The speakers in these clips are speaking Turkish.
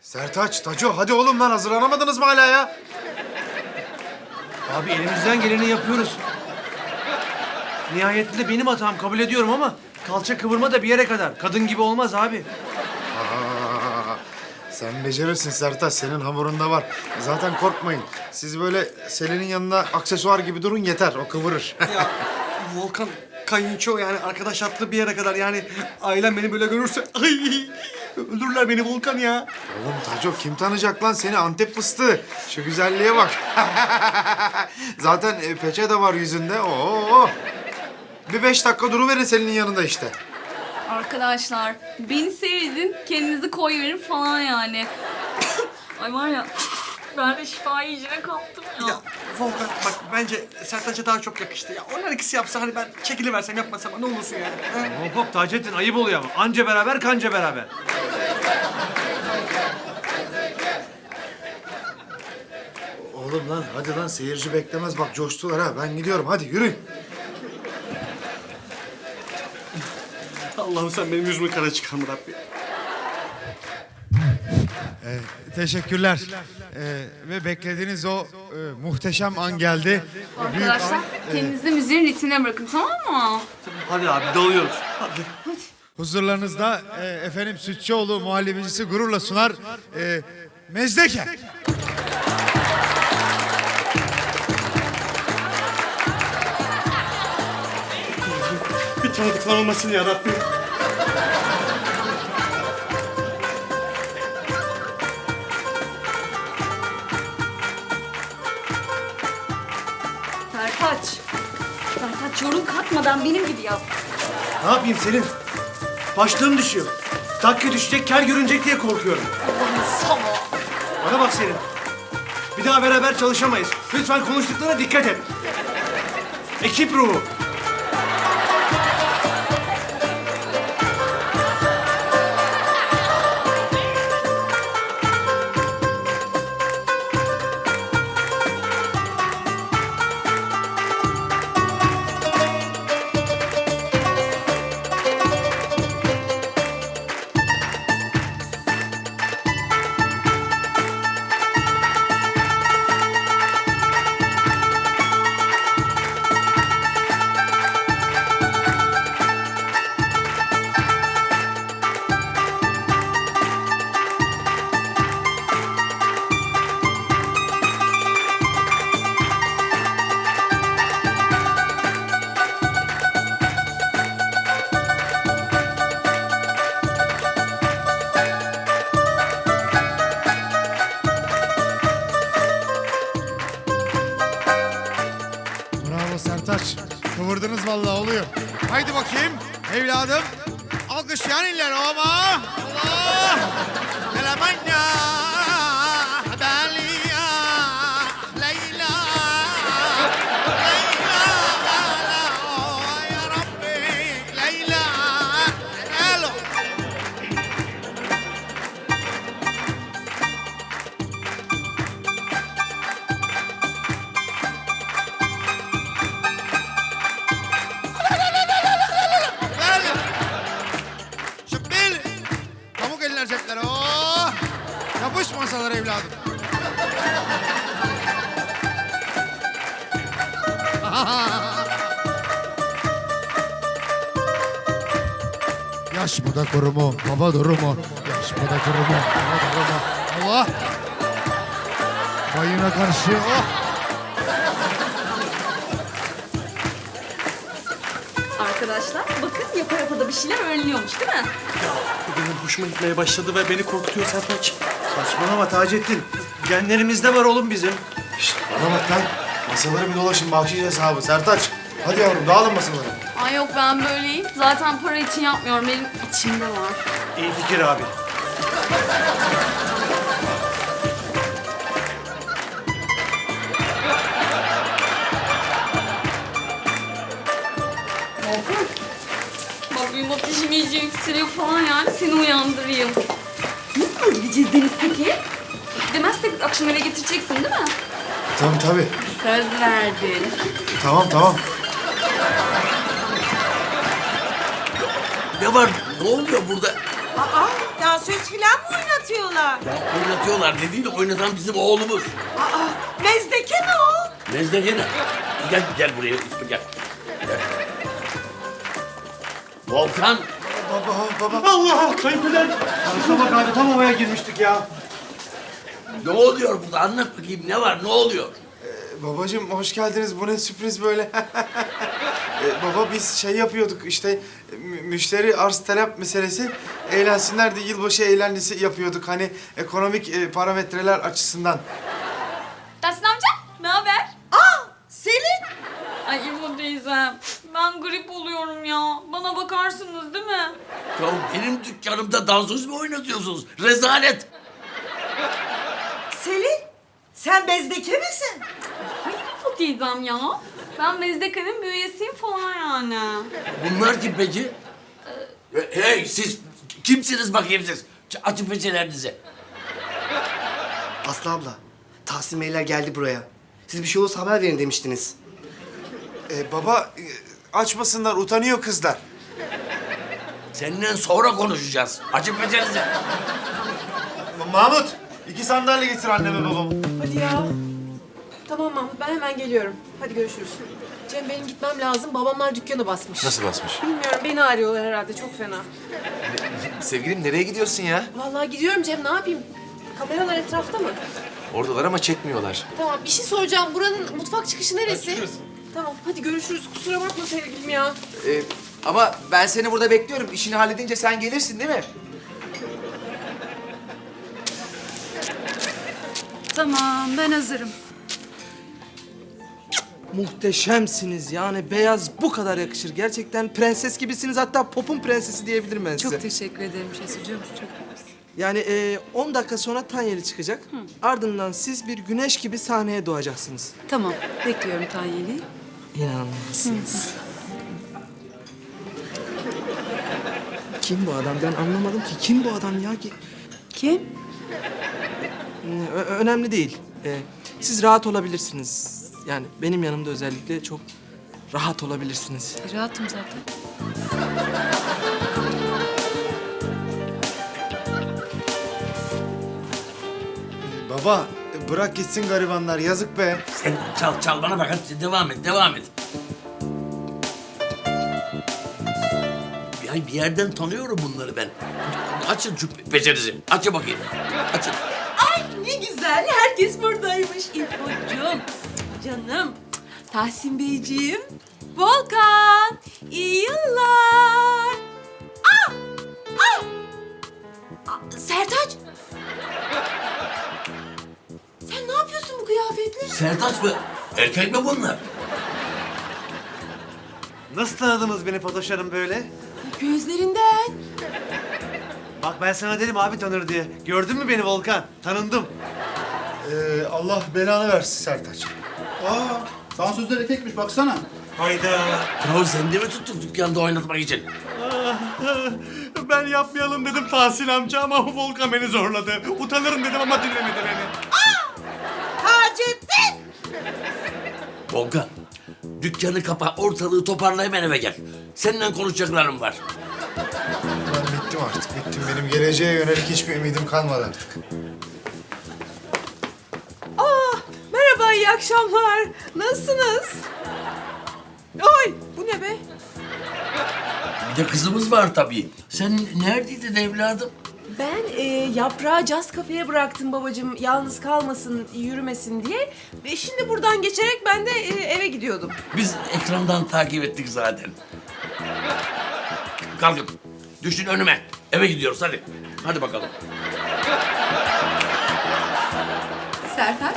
Sertaç, Taco hadi oğlum lan hazırlanamadınız mı hala ya? Abi elimizden geleni yapıyoruz. Nihayetinde benim hatam kabul ediyorum ama kalça kıvırma da bir yere kadar. Kadın gibi olmaz abi. Sen becerirsin Sertaç, senin hamurunda var. Zaten korkmayın. Siz böyle Selin'in yanına aksesuar gibi durun yeter, o kıvırır. Ya Volkan kayınço yani arkadaş attı bir yere kadar yani ailem beni böyle görürse ay öldürürler beni Volkan ya. Oğlum Taco kim tanıyacak lan seni Antep fıstığı? Şu güzelliğe bak. Zaten e, peçe de var yüzünde. Oo. Bir beş dakika duruverin Selin'in yanında işte. Arkadaşlar beni seyredin, kendinizi koyverin falan yani. Ay var ya ben de şifa yiyeceğine kaptım ya. Ya Volkan bak bence Sertaç'a daha çok yakıştı ya. Onlar ikisi yapsa hani ben çekiliversem yapmasam ne olursun yani. ha? Hop hop Taceddin ayıp oluyor ama. Anca beraber kanca beraber. Oğlum lan hadi lan seyirci beklemez bak coştular ha. Ben gidiyorum hadi yürüyün. Allah'ım sen benim yüzümü kara çıkarma Rabbi. Teşekkürler. Ee, ve beklediğiniz o e, muhteşem an geldi. Büyük Arkadaşlar an. kendinizi müziğin ritmine bırakın tamam mı? Hadi abi dalıyoruz. Hadi. Huzurlarınızda e, efendim Sütçüoğlu muhallebicisi gururla sunar. E, Mezdeke. Bir tanıdıklar olmasın ya. Yorum katmadan benim gibi yap. Ne yapayım Selin? Başlığım düşüyor. Takke düşecek, kel görünecek diye korkuyorum. Allah'ım sana. Bana bak Selin. Bir daha beraber çalışamayız. Lütfen konuştuklarına dikkat et. Ekip ruhu. Sertaç. Kıvırdınız vallahi oluyor. Haydi bakayım evladım. Alkışlayan iller ama. Allah. Elemanya. Evladım. Yaş mı da kurumu, hava durumu. Yaş mı da kurumu, hava durumu. Allah. Bayına karşı. Oh. Arkadaşlar bakın yapa yapa da bir şeyler öğreniyormuş değil mi? Bu benim hoşuma gitmeye başladı ve beni korkutuyor Sertaç. Saçmalama Taceddin. Genlerimizde var oğlum bizim. Şişt, bana bak lan. Masaları bir dolaşın bahşiş hesabı. Sertaç. Hadi yavrum dağılın masaları. Ay yok ben böyleyim. Zaten para için yapmıyorum. Benim içimde var. İyi fikir abi. Bak benim ateşim iyice yükseliyor falan yani. Seni uyandırayım. Nasıl gideceğiz Deniz peki? Demezsek akşam eve getireceksin değil mi? Tabii tabii. Söz verdin. Tamam tamam. Ne var? Ne oluyor burada? Aa, oynatıyorlar? Ya oynatıyorlar dediğin oynatan bizim oğlumuz. Aa, mezdeke mi o? Nezle gene. Gel gel buraya gel. Gel. Volkan. Baba, baba. Allah kayınpeder. Bak abi tam havaya girmiştik ya. Ne oluyor burada? Anlat bakayım ne var? Ne oluyor? Babacığım hoş geldiniz. Bu ne sürpriz böyle. Ee, baba biz şey yapıyorduk işte mü- müşteri arz talep meselesi eğlensinler diye yılbaşı eğlencesi yapıyorduk. Hani ekonomik e, parametreler açısından. Tahsin amca ne haber? Aa, Selin. Ay İbo teyzem ben grip oluyorum ya. Bana bakarsınız değil mi? Ya benim dükkanımda dansöz mü oynatıyorsunuz? Rezalet. Selin, sen bezdeke misin? İbo teyzem ya. Ben Mezdekan'ın bir üyesiyim falan yani. Bunlar kim peki? Ee, Hey siz kimsiniz bakayım siz? Ç- Açın peçelerinizi. Aslı abla, Tahsin Beyler geldi buraya. Siz bir şey olursa haber verin demiştiniz. Ee, baba e, açmasınlar utanıyor kızlar. Seninle sonra konuşacağız. Açın peçenizi. Mahmut iki sandalye getir anneme babama. Hadi ya. Tamam Mahmut ben hemen geliyorum. Hadi görüşürüz. Cem benim gitmem lazım. Babamlar dükkanı basmış. Nasıl basmış? Bilmiyorum beni arıyorlar herhalde çok fena. Sevgilim nereye gidiyorsun ya? Vallahi gidiyorum Cem ne yapayım? Kameralar etrafta mı? Oradalar ama çekmiyorlar. Tamam bir şey soracağım. Buranın mutfak çıkışı neresi? Tamam hadi görüşürüz. Kusura bakma sevgilim ya. Ee, ama ben seni burada bekliyorum. İşini halledince sen gelirsin değil mi? Tamam, ben hazırım. Muhteşemsiniz yani beyaz bu kadar yakışır. Gerçekten prenses gibisiniz hatta popun prensesi diyebilirim ben size. Çok teşekkür ederim Şesucuğum. Çok. Yani e, 10 dakika sonra Tanyeli çıkacak. Ardından siz bir güneş gibi sahneye doğacaksınız. Tamam, bekliyorum Tanyeli. İnanılmazsınız. Kim bu adam? Ben anlamadım ki. Kim bu adam ya? Ki... Kim? Ö- önemli değil. Ee, siz rahat olabilirsiniz. Yani benim yanımda özellikle çok rahat olabilirsiniz. Rahatım zaten. Baba e, bırak gitsin garibanlar yazık be. Sen çal çal bana bak hadi devam et devam et. Ya bir yerden tanıyorum bunları ben. Açın şu peçenizi. Açın bakayım. Açın. Ay ne güzel, herkes buradaymış. İlkocuğum, canım. Tahsin Beyciğim, Volkan, iyi yıllar. Ah! Ah! Aa, Sertaç! Kıyafetle? Sertaç mı? Erkek mi bunlar? Nasıl tanıdınız beni Fatoş Hanım böyle? Gözlerinden. Bak ben sana dedim abi tanır diye. Gördün mü beni Volkan? Tanındım. Ee, Allah belanı versin Sertaç. Aa, sansözler erkekmiş baksana. Hayda. Ya sen de mi tuttun dükkanda oynatmak için? Ben yapmayalım dedim Tahsin amca ama Volkan beni zorladı. Utanırım dedim ama dinlemedi beni. Hacettin! Volkan, dükkanı kapa, ortalığı toparla hemen eve gel. Seninle konuşacaklarım var. Ben bittim artık bittim. Benim geleceğe yönelik hiçbir ümidim kalmadı artık. Merhaba iyi akşamlar. Nasılsınız? Oy bu ne be? Bir de kızımız var tabii. Sen neredeydin evladım? Ben e, yaprağı caz kafeye bıraktım babacığım. Yalnız kalmasın, yürümesin diye. Ve şimdi buradan geçerek ben de e, eve gidiyordum. Biz ekrandan takip ettik zaten. Kalkın. Düşün önüme. Eve gidiyoruz hadi. Hadi bakalım. Sertaç.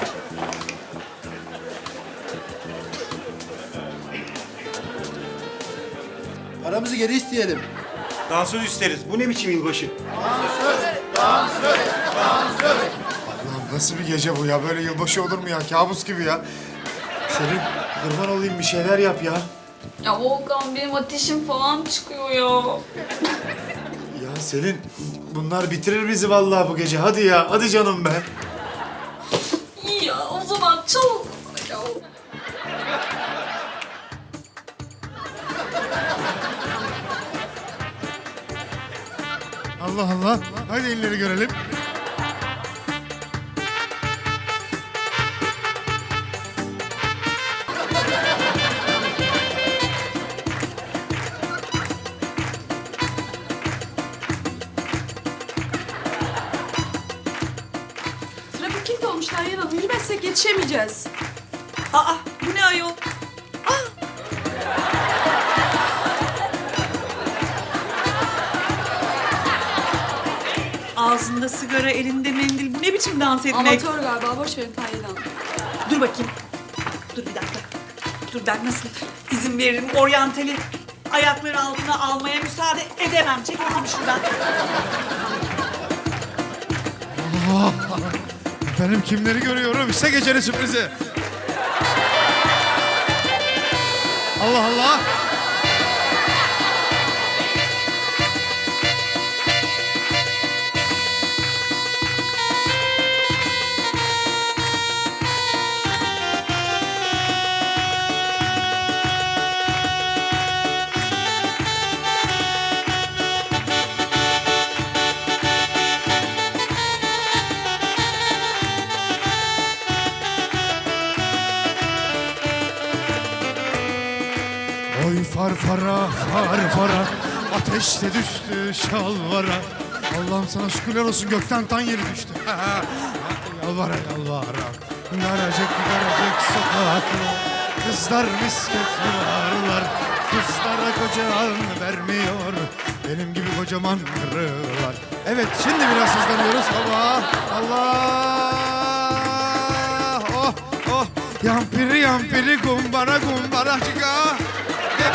Paramızı geri isteyelim. Dansöz isteriz. Bu ne biçim yılbaşı? Allah'ım nasıl bir gece bu ya? Böyle yılbaşı olur mu ya? Kabus gibi ya. Selin kurban olayım bir şeyler yap ya. Ya Volkan benim ateşim falan çıkıyor ya. Ya Selin bunlar bitirir bizi vallahi bu gece. Hadi ya hadi canım be. İyi ya o zaman çal. Allah Allah. Hadi elleri görelim. Trafik kilit olmuş her yer Yürümezsek yetişemeyeceğiz. Ağzında sigara, elinde mendil. Bu ne biçim dans etmek? Amatör galiba. Boş verin Tayyip Hanım. Dur bakayım. Dur bir dakika. Dur ben nasıl izin veririm oryantali ayakları altına almaya müsaade edemem. Çek bakayım şuradan. Efendim kimleri görüyorum? İşte gecenin sürprizi. Allah Allah. Ateşte düştü şalvara. Allah'ım sana şükürler olsun gökten tan yeri düştü. Yalvara yalvara. Daracık daracık sokaklar Kızlar misket varlar Kızlara kocan vermiyor. Benim gibi kocaman karılar Evet şimdi biraz hızlanıyoruz. Allah Allah! Oh oh! Yampiri yampiri gumbara gumbara çıka Ne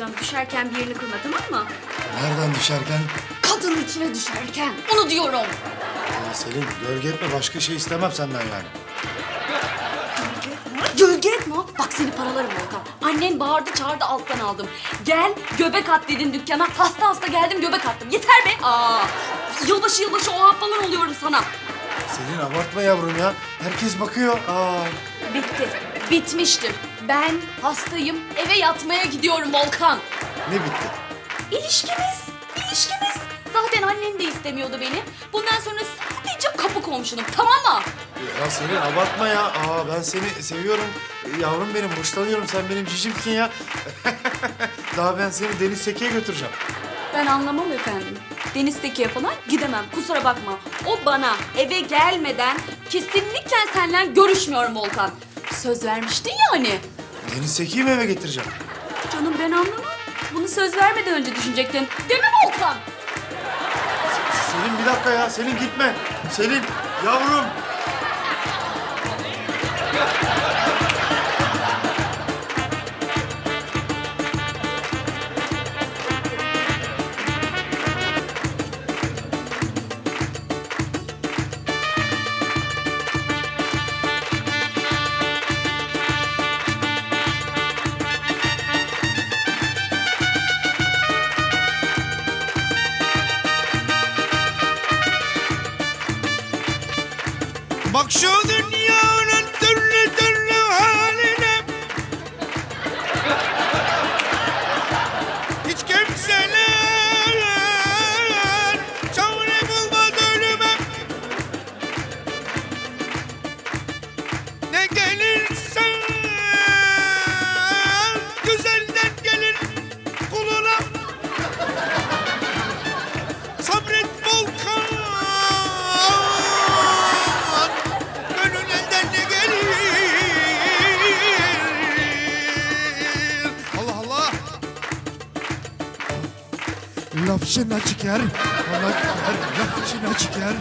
Canım. Düşerken bir yerini kırma tamam mı? Nereden düşerken? Kadının içine düşerken. Onu diyorum. Ya Selin gölge etme başka şey istemem senden yani. Gölge etme. Bak seni paralarım Volkan. Annen bağırdı çağırdı alttan aldım. Gel göbek at dedin dükkana. Hasta hasta geldim göbek attım. Yeter be. Aa, yılbaşı yılbaşı o falan oluyorum sana. Selin abartma yavrum ya. Herkes bakıyor. Aa. Bitti. Bitmiştir. Ben hastayım. Eve yatmaya gidiyorum Volkan. Ne bitti? İlişkimiz. ilişkimiz. Zaten annen de istemiyordu beni. Bundan sonra sadece kapı komşunum tamam mı? Ya Selin abartma ya. Aa ben seni seviyorum. Yavrum benim hoşlanıyorum. Sen benim cicimsin ya. Daha ben seni Deniz Seki'ye götüreceğim. Ben anlamam efendim. Deniz Teki'ye falan gidemem. Kusura bakma. O bana eve gelmeden kesinlikle seninle görüşmüyorum Volkan. Söz vermiştin ya hani. Deniz Seki'yi mi eve getireceğim? Canım ben anlamam. Bunu söz vermeden önce düşünecektin. Değil mi Volkan? Selin bir dakika ya. Selin gitme. Selin yavrum. Lafçına çıkar, ona diker, lafçına çıkar,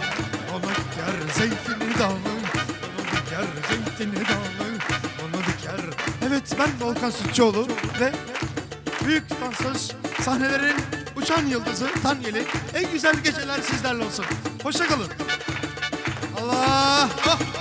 ona diker zeytini dalı, ona diker zeytini dalı, ona diker. Evet ben Volkan Sütçüoğlu ve büyük dansöz sahnelerin uçan yıldızı Tanyeli. En güzel geceler sizlerle olsun. Hoşça kalın. Allah! Ah!